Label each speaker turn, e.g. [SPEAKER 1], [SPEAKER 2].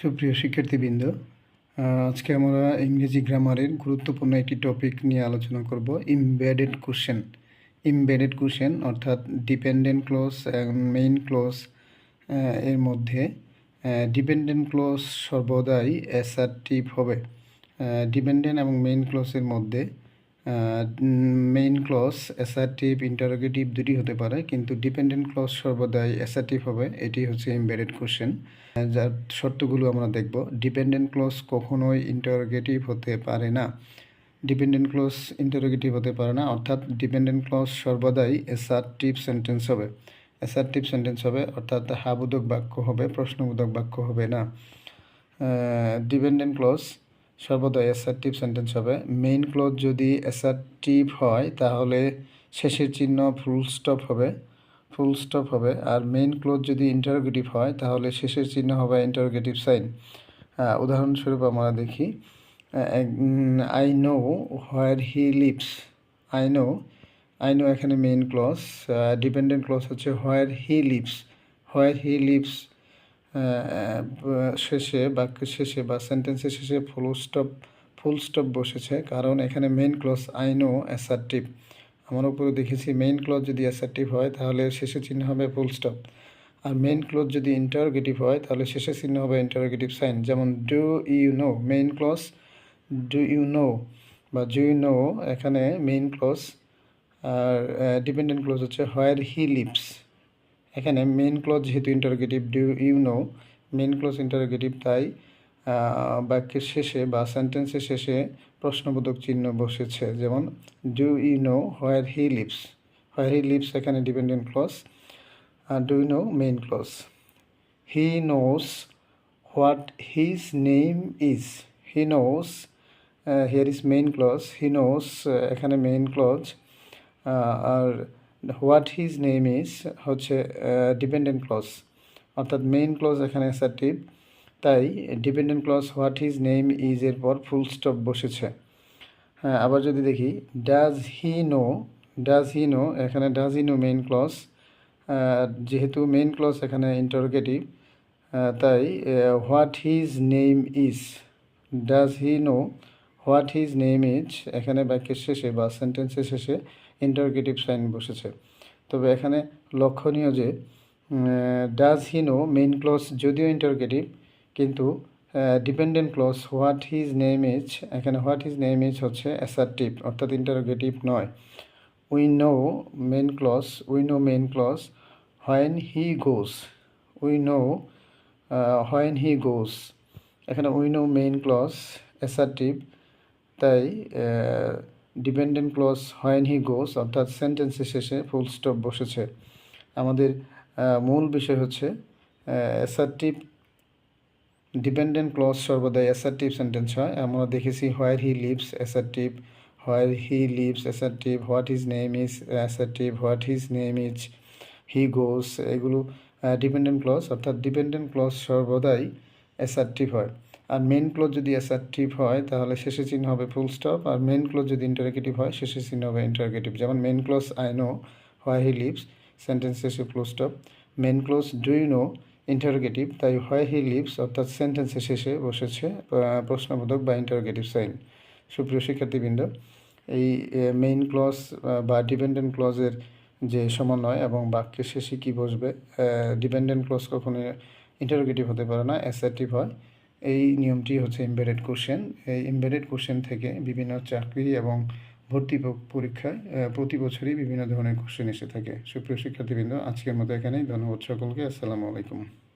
[SPEAKER 1] সুপ্রিয় শিক্ষার্থীবৃন্দ আজকে আমরা ইংরেজি গ্রামারের গুরুত্বপূর্ণ একটি টপিক নিয়ে আলোচনা করব ইমবেডেড কোশ্চেন ইমবেডেড কোশ্চেন অর্থাৎ ডিপেন্ডেন্ট ক্লোজ মেইন ক্লোজ এর মধ্যে ডিপেন্ডেন্ট ক্লোজ সর্বদাই অ্যাসার্টিভ হবে। ডিপেন্ডেন্ট এবং মেইন ক্লোজের মধ্যে মেইন ক্লজ অ্যাসার্টিভ ইন্টারোগেটিভ দুটি হতে পারে, কিন্তু ডিপেন্ডেন্ট ক্লজ সর্বদাই অ্যাসার্টিভ হবে, এটি হচ্ছে এমবেডেড কোশ্চেন যার শর্তগুলো আমরা দেখব। ডিপেন্ডেন্ট ক্লজ কখনোই ইন্টারোগেটিভ হতে পারে না। ডিপেন্ডেন্ট ক্লস ইন্টারোগেটিভ হতে পারে না, অর্থাৎ ডিপেন্ডেন্ট ক্লজ সর্বদাই অ্যাসার্টিভ সেন্টেন্স হবে। অ্যাসার্টিভ সেন্টেন্স হবে, অর্থাৎ হাবোধক বাক্য হবে, প্রশ্নবোধক বাক্য হবে না। ডিপেন্ডেন্ট ক্লজ সর্বদা অ্যাসার্টিভ সেন্টেন্স হবে। মেইন ক্লোজ যদি অ্যাসার্টিভ হয়, তাহলে শেষের চিহ্ন ফুল স্টপ হবে। ফুল স্টপ হবে। আর মেইন ক্লোজ যদি ইন্টারোগেটিভ হয়, তাহলে শেষের চিহ্ন হবে ইন্টারোগেটিভ সাইন উদাহরণস্বরূপ আমরা দেখি I know where he lives I know I know এখানে মেইন ক্লজ ডিপেন্ডেন্ট ক্লজ হচ্ছে where he lives where he lives শেষে বাক্যের শেষে বা সেন্টেন্সের শেষে ফুল স্টপ ফুল স্টপ বসেছে। কারণ এখানে main clause I know assertive আমার উপরে দেখেছি মেইন ক্লজ যদি অ্যাসার্টিভ হয়, তাহলে শেষে চিহ্ন হবে ফুল স্টপ আর মেইন ক্লজ যদি ইন্টারোগেটিভ হয়, তাহলে শেষে চিহ্ন হবে ইন্টারোগেটিভ সাইন যেমন do you know main clause do you know বা ডু ইউ নো এখানে মেইন ক্লজ আর ডিপেন্ডেন্ট ক্লজ হচ্ছে হোয়ার হি লিভস এখানে মেন ক্লজ যেহেতু interrogative do you know main clause interrogative তাই বাক্যের শেষে বা সেন্টেন্সের শেষে প্রশ্নবোধক চিহ্ন বসেছে। যেমন do you know where he lives where he lives এখানে dependent clause R do you know main clause he knows what his name is he knows here is main clause he knows এখানে main clause আর what his name is হচ্ছে dependent clause অর্থাৎ main clause এখানে assertive তাই dependent clause what his name is এর পর full stop বসেছে। হ্যাঁ আবার যদি দেখি does he know does he know এখানে does he know main clause যেহেতু মেইন ক্লজ এখানে ইন্টারোগেটিভ তাই what his name is does he know what his name is এখানে বাক্যের শেষে বা সেন্টেন্সের শেষে ইন্টারোগেটিভ সাইন বসেছে। তবে এখানে লক্ষণীয় যে does he know main clause যদিও ইন্টারগেটিভ কিন্তু dependent clause what his name is এখানে হোয়াট হিজ নেম ইজ হচ্ছে অ্যাসার্টিভ অর্থাৎ ইন্টারগেটিভ নয়। We know main clause we know main clause when he goes we know when he goes এখানে we know main clause assertive তাই dependent clause when he goes, অর্থাৎ সেন্টেন্সের শেষে full stop বসেছে। আমাদের মূল বিষয় হচ্ছে অ্যাসার্টিভ ডিপেন্ডেন্ট ক্লজ সর্বদাই অ্যাসার্টিভ সেন্টেন্স হয়। আমরা দেখেছি where he lives assertive where he lives assertive what his name is assertive what his name is he goes. এগুলো ডিপেন্ডেন্ট ক্লজ অর্থাৎ ডিপেন্ডেন্ট ক্লজ সর্বদাই অ্যাসার্টিভ হয়। আর মেন ক্লোজ যদি অ্যাসার্টিভ হয়, তাহলে শেষে চিহ্ন হবে ফুল স্টপ আর মেন ক্লোজ যদি ইন্টারগেটিভ হয়, শেষে চিহ্ন হবে ইন্টারগেটিভ যেমন main clause I know why he lives sentence শেষে full stop main clause do you know interrogative তাই হোয়াই হি লিভস অর্থাৎ সেন্টেন্সের শেষে বসেছে প্রশ্নবোধক বা ইন্টারগেটিভ সাইন সুপ্রিয় শিক্ষার্থীবৃন্দ, এই মেইন ক্লজ বা ডিপেন্ডেন্ট ক্লজের যে সমন্বয় এবং বাক্যের শেষে কী বসবে ডিপেন্ডেন্ট ক্লজ কখনো ইন্টারোগেটিভ হতে পারে না অ্যাসার্টিভ হয়। এই নিয়মটি হচ্ছে এমবেডেড কোশ্চেন এই এমবেডেড কোশ্চেন থেকে বিভিন্ন চাকরি এবং ভর্তি পরীক্ষায় প্রতি বছরই বিভিন্ন ধরনের কোশ্চেন এসে থাকে। সুপ্রিয় শিক্ষার্থীবৃন্দ, আজকের মতো এখানেই। ধন্যবাদ সকলকে। আসসালামু আলাইকুম।